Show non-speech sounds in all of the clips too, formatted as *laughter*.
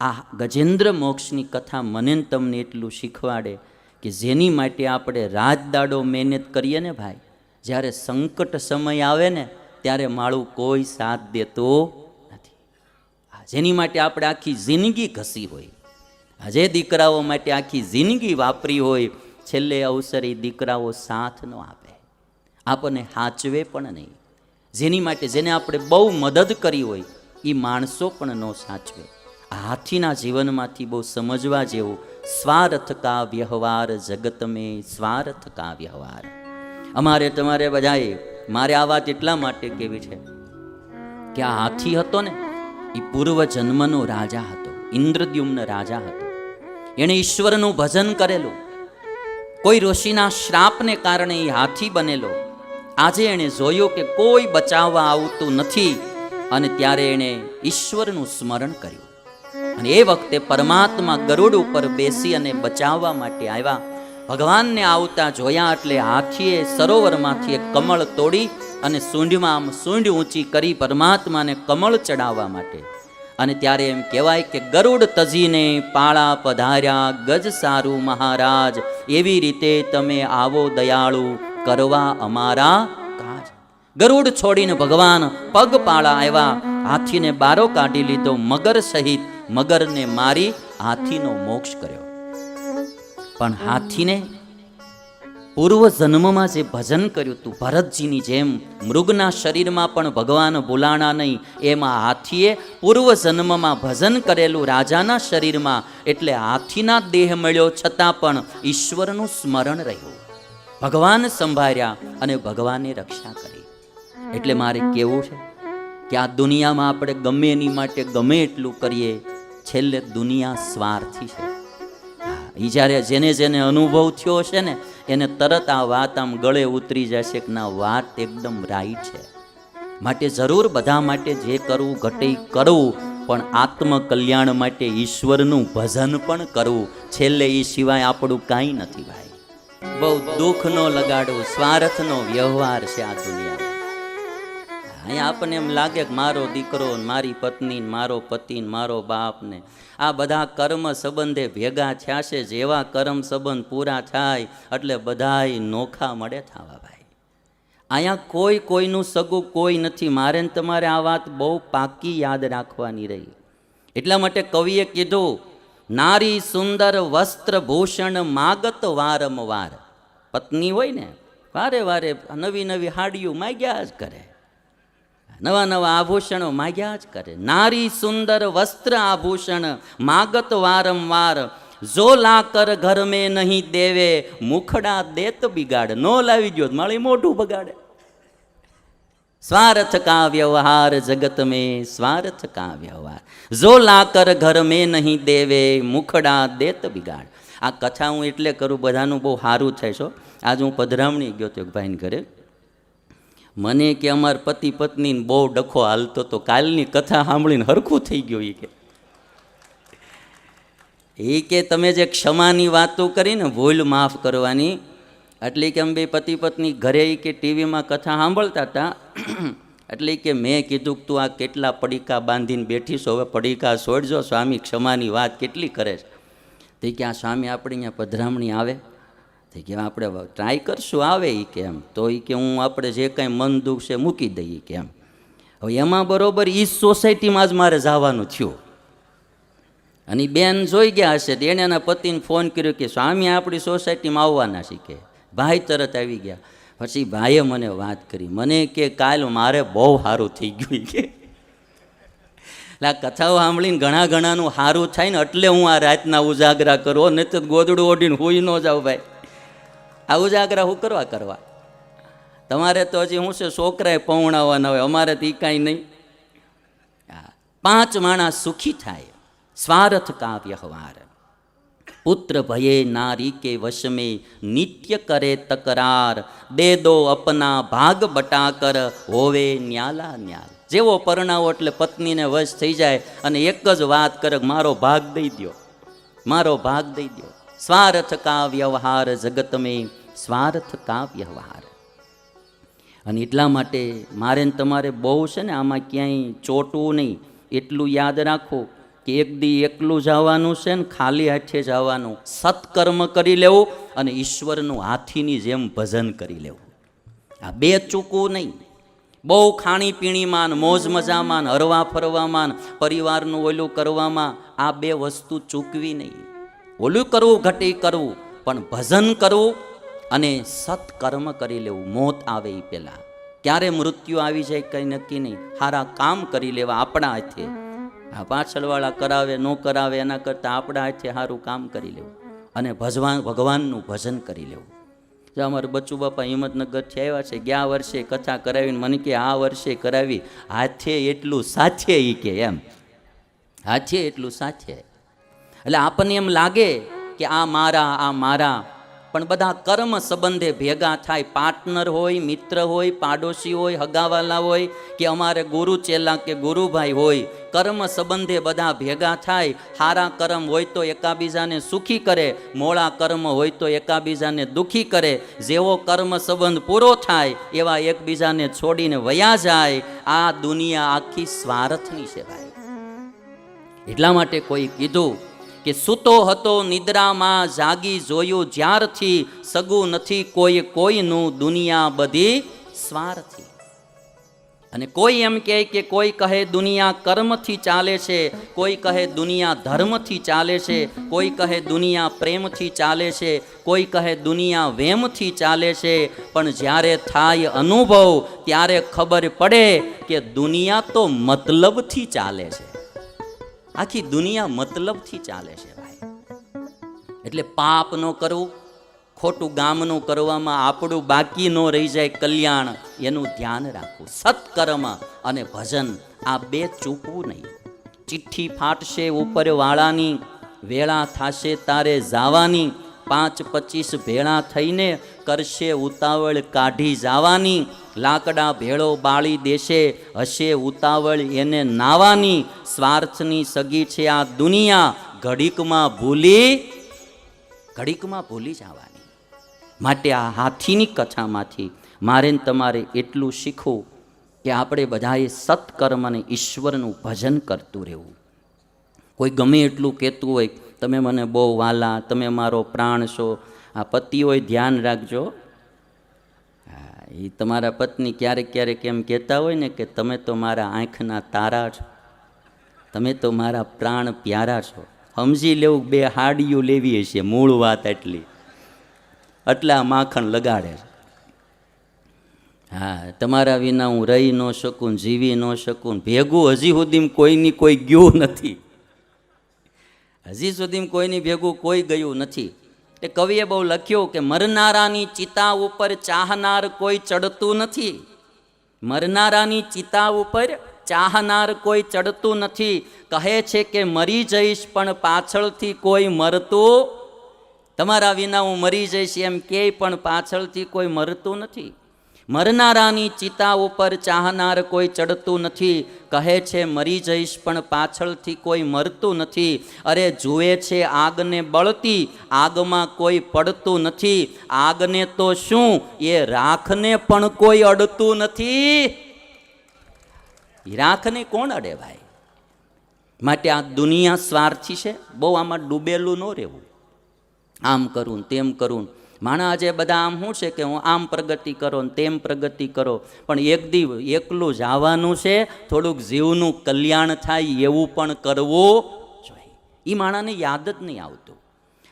આ ગજેન્દ્ર મોક્ષની કથા મને તમને એટલું શીખવાડે કે જેની માટે આપણે રાત દાડો મહેનત કરીએ ને ભાઈ? જ્યારે સંકટ સમય આવે ને, ત્યારે માળું કોઈ સાથ દેતો નથી. જેની માટે આપણે આખી જિંદગી ઘસી હોય. આ જે દીકરાઓ માટે આખી જિંદગી વાપરી હોય, છેલ્લે અવસરે દીકરાઓ સાથ ન આપે. આપણને હાચવે પણ નહીં. જેની માટે જેને આપણે બહુ મદદ કરી હોય એ માણસો પણ ન સાચવે. હાથીના જીવનમાંથી બહુ સમજવા જેવું સ્વાર્થ કા વ્યવહાર જગત મેં સ્વાર્થ કા વ્યવહાર. અમારે તમારે બધાએ, મારે આ વાત એટલા માટે કેવી છે કે આ હાથી હતો ને એ પૂર્વ જન્મનો રાજા હતો, ઇન્દ્રદ્યુમ્ન રાજા હતો. એણે ઈશ્વરનું ભજન કરેલું. કોઈ ઋષિના શ્રાપને કારણે એ હાથી બનેલો. આજે એણે જોયું કે કોઈ બચાવવા આવતું નથી અને ત્યારે એણે ઈશ્વરનું સ્મરણ કર્યું. અને એ વખતે પરમાત્મા ગરુડ ઉપર બેસી અને બચાવવા માટે આવ્યા. ભગવાનને આવતા જોયા એટલે હાથીએ સરોવરમાંથી એક કમળ તોડી અને સૂંઢમાં આમ સૂંઢ ઊંચી કરી પરમાત્માને કમળ ચડાવવા માટે. અને ત્યારે એમ કહેવાય કે ગરુડ તજીને પાળા પધાર્યા, ગજ સારું મહારાજ, એવી રીતે તમે આવો દયાળુ, કરવા અમારા કાજ. ગરુડ છોડીને ભગવાન પગ પાળા આવ્યા, હાથીને બારો કાઢી લીધો, મગર સહિત મગરને મારી હાથીનો મોક્ષ કર્યો. પણ હાથીને પૂર્વ જન્મમાં જે ભજન કર્યું હતું, ભરતજીની જેમ, મૃગના શરીરમાં પણ ભગવાન બોલાણા નહીં, એમાં હાથીએ પૂર્વ જન્મમાં ભજન કરેલું રાજાના શરીરમાં એટલે હાથીના દેહ મળ્યો, છતાં પણ ઈશ્વરનું સ્મરણ રહ્યું. ભગવાન સંભાળ્યા અને ભગવાને રક્ષા કરી. એટલે મારે કેવું છે? કે આ દુનિયામાં આપણે ગમે એની માટે ગમે એટલું કરીએ છેલ્લે દુનિયા સ્વાર્થી છે. એ જ્યારે જેને જેને અનુભવ થયો છે ને, એને તરત આ વાત આમ ગળે ઉતરી જશે કે ના, વાત એકદમ રાઈટ છે. માટે જરૂર બધા માટે જે કરવું ઘટે કરવું, પણ આત્મ કલ્યાણ માટે ઈશ્વરનું ભજન પણ કરવું. છેલ્લે એ સિવાય આપણું કાંઈ નથી ભાઈ. બહુ દુઃખનો લગાડવું, સ્વાર્થનો વ્યવહાર છે આ દુનિયામાં. અહીંયા આપણને એમ લાગે કે મારો દીકરો મારી પત્ની મારો પતિ મારો બાપ ને આ બધા કર્મ સંબંધે ભેગા થયા છે. જેવા કર્મ સંબંધ પૂરા થાય એટલે બધાય નોખા મળે થવા ભાઈ. અહીંયા કોઈ કોઈનું સગું કોઈ નથી. મારે ને તમારે આ વાત બહુ પાકી યાદ રાખવાની રહી. એટલા માટે કવિએ કીધું, નારી સુંદર વસ્ત્ર ભૂષણ માગત વારંવાર. પત્ની હોય ને, વારે વારે નવી નવી હાડીઓ માગ્યા જ કરે. નવા નવા આભૂષણો માગ્યા જ કરે. નારી સુંદર વસ્ત્ર આભૂષણ માગત વારંવાર. જો લાકર ઘર મેં નહીં દેવે, મુખડા દેત બિગાડ. નો લાવી ગયો મારી મોઢું બગાડે. સ્વાર્થ કા વ્યવહાર જગત મેં, સ્વાર્થ કા વ્યવહાર. જો લાકર ઘર મેં નહીં દેવે, મુખડા દેત બિગાડ. આ કથા હું એટલે કરું, બધાનું બહુ સારું થાય છો આજ હું પધરામણી ગયો તો ભાઈને ઘરે. મને કે અમાર પતિ પત્નીને બહુ ડખો હાલતો તો કાલની કથા સાંભળીને હરખું થઈ ગયું એ કે. એ કે તમે જે ક્ષમાની વાતો કરી ને ભૂલ માફ કરવાની, એટલે કે અમે પતિ પત્ની ઘરે કે ટીવીમાં કથા સાંભળતા હતા *clears throat* એટલે કે મેં કીધું તું આ કેટલા પડીકા બાંધીને બેઠી હવે પડીકા છોડજો, સ્વામી ક્ષમાની વાત કેટલી કરે છે. તે કે આ સ્વામી આપણે અહીંયા પધરામણી આવે. તે કે આપણે ટ્રાય કરશું આવે એ કેમ? તો એ કે હું આપણે જે કાંઈ મન દુઃખ છે મૂકી દઈએ કેમ? હવે એમાં બરોબર એ સોસાયટીમાં જ મારે જવાનું થયું. અને બેન જોઈ ગયા હશે તો એણે એના પતિને ફોન કર્યો કે સ્વામી આપણી સોસાયટીમાં આવવાના શીખે ભાઈ તરત આવી ગયા. પછી ભાઈએ મને વાત કરી. મને કે કાલ મારે બહુ સારું થઈ ગયું કે. આ કથાઓ સાંભળીને ઘણા ઘણાનું સારું થાય ને એટલે હું આ રાતના ઉજાગરા કરો. નહીં તો ગોદડું ઓઢીને હોઈ ન જાઉં ભાઈ. આ ઉજાગરા હું કરવા કરવા. તમારે તો હજી હું છે છોકરાએ પૌણાવવાના હોય, અમારે તો એ કાંઈ નહીં. પાંચ માણસ સુખી થાય, સ્વાર્થ કાવ્યવહાર પુત્ર ભયે નારી કે વશ में નિત્ય કરે તકરાર દે દો અપના ભાગ બટાકર, હોવે ન્યાલા ન્યાલ. જેવો પરણાવો એટલે પત્નીને વશ થઈ જાય અને એક જ વાત કરે, મારો ભાગ દઈ દ્યો, મારો ભાગ દઈ દ્યો. સ્વાર્થ કા વ્યવહાર જગત મેં સ્વાર્થ કા વ્યવહાર અને એટલા માટે મારે ને તમારે બહુ છે ને આમાં ક્યાંય ચોટવું નહીં. એટલું યાદ રાખો કે એક દી એકલું જવાનું છે ને ખાલી હાથે જવાનું. સત્કર્મ કરી લેવું અને ઈશ્વરનું હાથીની જેમ ભજન કરી લેવું. આ બે ચૂકવું નહીં. બહુ ખાણીપીણીમાં મોજ મજામાં હરવા ફરવામાં પરિવારનું ઓલું કરવામાં આ બે વસ્તુ ચૂકવી નહીં. ઓલું કરવું ઘટી કરવું પણ ભજન કરવું અને સત્કર્મ કરી લેવું. મોત આવે એ પહેલાં. ક્યારે મૃત્યુ આવી જાય કંઈ નક્કી નહીં. સારા કામ કરી લેવા આપણા હાથે. આ પાછળવાળા કરાવે, ન કરાવે, એના કરતાં આપણા હાથે સારું કામ કરી લેવું. અને ભજવાન, ભગવાનનું ભજન કરી લેવું. જો અમારા બચ્ચુ બાપા હિંમતનગરથી આવ્યા છે, ગયા વર્ષે કથા કરાવીને મને કે આ વર્ષે કરાવી, હાથે એટલું સાથે એ કે એમ. હાથે એટલું સાથે. એટલે આપણને એમ લાગે કે આ મારા આ મારા. પણ બધા કર્મ સંબંધે ભેગા થાય. પાર્ટનર હોય, મિત્ર હોય, પાડોશી હોય, હગાવાલા હોય, કે અમારે ગુરુ ચેલા કે ગુરુભાઈ હોય, કર્મ સંબંધે બધા ભેગા થાય. સારા કર્મ હોય તો એકાબીજાને સુખી કરે. મોળા કર્મ હોય તો એકાબીજાને દુખી કરે. જેવો કર્મ સંબંધ પૂરો થાય, એવા એકબીજાને છોડીને વયા જાય. આ દુનિયા આખી સ્વાર્થની છે ભાઈ. એટલા માટે કોઈ કીધું કે સૂતો હતો નિદ્રામાં, જાગી જોયું જ્યારથી સગું નથી, કોઈ કોઈનું દુનિયા બધી સ્વાર્થી. અને કોઈ એમ કહે કે કોઈ કહે દુનિયા કર્મથી ચાલે છે, કોઈ કહે દુનિયા ધર્મથી ચાલે છે, કોઈ કહે દુનિયા પ્રેમથી ચાલે છે, કોઈ કહે દુનિયા વેમથી ચાલે છે. પણ જ્યારે થાય અનુભવ, ત્યારે ખબર પડે કે દુનિયા તો મતલબથી ચાલે છે. આખી દુનિયા મતલબથી ચાલે છે ભાઈ. એટલે પાપ ન કરવું, ખોટું ગામનું કરવામાં, આપણું બાકી ન રહી જાય કલ્યાણ, એનું ધ્યાન રાખવું. સત્કર્મ અને ભજન આ બે ચૂકવું નહીં. ચિઠ્ઠી ફાટશે ઉપર વાળાની વેળા થાશે તારે જાવાની પાંચ પચીસ ભેળા થઈને કરશે ઉતાવળ કાઢી જાવાની. લાકડા ભેળો બાળી દેશે, હશે ઉતાવળ એને નાવાની. સ્વાર્થની સગી છે આ દુનિયા. ઘડીકમાં ભૂલી ઘડીકમાં ભૂલી જવાની. માટે આ હાથીની કથામાંથી મારે તમારે એટલું શીખવું કે આપણે બધાએ સત્કર્મ અને ઈશ્વરનું ભજન કરતું રહેવું. કોઈ ગમે એટલું કહેતું હોય તમે મને બહુ વાલા, તમે મારો પ્રાણ છો. આ પતિઓએ ધ્યાન રાખજો. હા, એ તમારા પત્ની ક્યારેક ક્યારેક એમ કહેતા હોય ને કે તમે તો મારા આંખના તારા છો. તમે તો મારા પ્રાણ પ્યારા છો. સમજી લેવું બે હાડીઓ લેવી હશે, મૂળ વાત એટલી. એટલા માખણ લગાડે છે. હા, તમારા વિના હું રહી ન શકું, જીવી ન શકું, ભેગું હજી સુધી કોઈની કોઈ ગયું નથી. હજી સુધી કોઈની ભેગું કોઈ ગયું નથી. એ કવિએ બહુ લખ્યું કે, મરનારાની ચિતા ઉપર ચાહનાર કોઈ ચડતું નથી. મરનારાની ચિતા ઉપર ચાહનાર કોઈ ચડતું નથી. કહે છે કે, મરી જઈશ, પણ પાછળથી કોઈ મરતું તમારા વિના હું મરી જઈશ એમ કે, પણ પાછળથી કોઈ મરતું નથી. મરનારાની ચિતા ઉપર ચાહનાર કોઈ ચડતું નથી. કહે છે, મરી જઈશ, પણ પાછળથી કોઈ મરતું નથી. અરે, જુએ છે, આગને બળતી, આગમાં કોઈ પડતું નથી. આગને તો શું? એ રાખને પણ કોઈ અડતું નથી. રાખને કોણ અડે ભાઈ? માટે આ દુનિયા સ્વાર્થી છે, બહુ આમાં ડૂબેલું ન રહેવું. આમ કરું તેમ કરું. માણા આજે બધા આમ શું છે કે હું આમ પ્રગતિ કરો ને તેમ પ્રગતિ કરો, પણ એક દિવ એકલું જવાનું છે, થોડુંક જીવનું કલ્યાણ થાય એવું પણ કરવું જોઈએ. એ માણાને યાદ જ નહીં આવતું.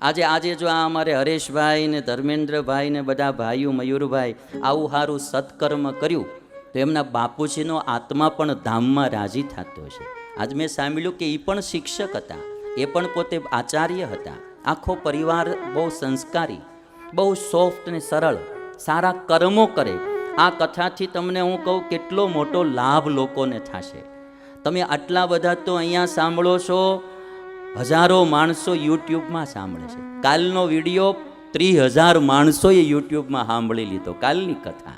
આજે આજે જો આ અમારે હરેશભાઈ ને ધર્મેન્દ્રભાઈ ને બધા ભાઈઓ, મયુરભાઈ આવું સારું સત્કર્મ કર્યું, તો એમના બાપુજીનો આત્મા પણ ધામમાં રાજી થતો છે. આજ મેં સાંભળ્યું કે એ પણ શિક્ષક હતા. એ પણ પોતે આચાર્ય હતા. આખો પરિવાર બહુ સંસ્કારી. બહુ સોફ્ટ ને સરળ. સારા કર્મો કરે. આ કથાથી તમને હું કહું, કેટલો મોટો લાભ લોકોને થશે. તમે આટલા બધા તો અહીંયા સાંભળો છો. હજારો માણસો યુટ્યુબમાં સાંભળે છે. કાલનો વીડિયો ત્રીસ હજાર માણસોએ યુટ્યુબમાં સાંભળી લીધો, કાલની કથા.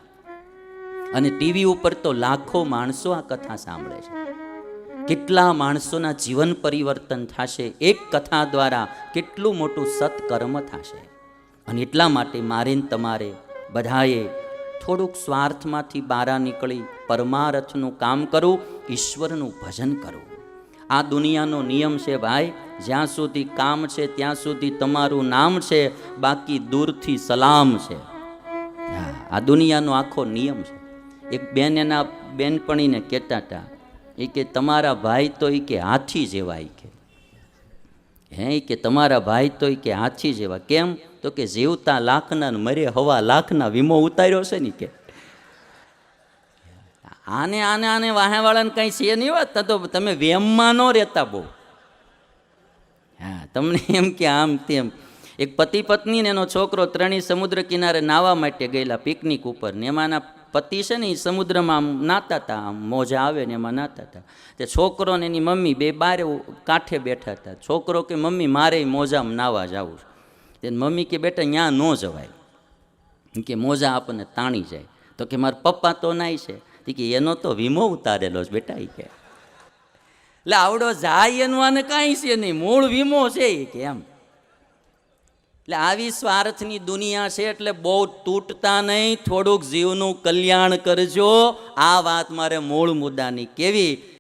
અને ટીવી ઉપર તો લાખો માણસો આ કથા સાંભળે છે. કેટલા માણસોના જીવન પરિવર્તન થશે? એક કથા દ્વારા કેટલું મોટું સત્કર્મ થશે? અને એટલા માટે મારે ને તમારે બધાએ થોડુંક સ્વાર્થમાંથી બહાર નીકળી પરમારથનું કામ કરવું ઈશ્વરનું ભજન કરવું આ દુનિયાનો નિયમ છે ભાઈ, જ્યાં સુધી કામ છે ત્યાં સુધી તમારું નામ છે, બાકી દૂરથી સલામ છે. આ દુનિયાનો આખો નિયમ છે. એક બેન એના બેનપણીને કહેતા હતા, એ કે તમારા ભાઈ તો એ કે હાથી જેવા એ કે. હે, કે તમારા ભાઈ તો કે હાથી જેવા. કેમ? તો કે જીવતા લાખના મરે હવા લાખના વીમો ઉતાર્યો છે ને કે. આને આને આને વાહેવાળાને કંઈ છે નહીં વાત? તો તમે વેમમાં ન રહેતા બહુ. હા, તમને એમ કે આમ તેમ. એક પતિ પત્ની ને એનો છોકરો ત્રણેય સમુદ્ર કિનારે નાહવા માટે ગયેલા પિકનિક ઉપર ને એમાંના પતિ છે ને એ સમુદ્રમાં નાતા હતા આમ મોજા આવે ને એમાં નાતા હતા તે છોકરો ને એની મમ્મી બે બારે કાંઠે બેઠા હતા છોકરો કે, મમ્મી, મારે મોજામાં નાવા જવું છે. તે મમ્મી કે, બેટા ત્યાં ન જવાય. કે, મોજા આપણને તાણી જાય. તો કે, મારા પપ્પા તો નાય છે. તે કે, એનો તો વીમો ઉતારેલો છે, બેટા એ કે. એટલે આવડો જાય એનું આને કાંઈ છે નહીં. મૂળ વીમો છે એ કે એમ. એટલે આવી સ્વાર્થની દુનિયા છે એટલે બહુ તૂટતા નહીં, થોડુંક જીવનું કલ્યાણ કરજો. આ વાત મારે મૂળ મુદ્દાની. કેવી?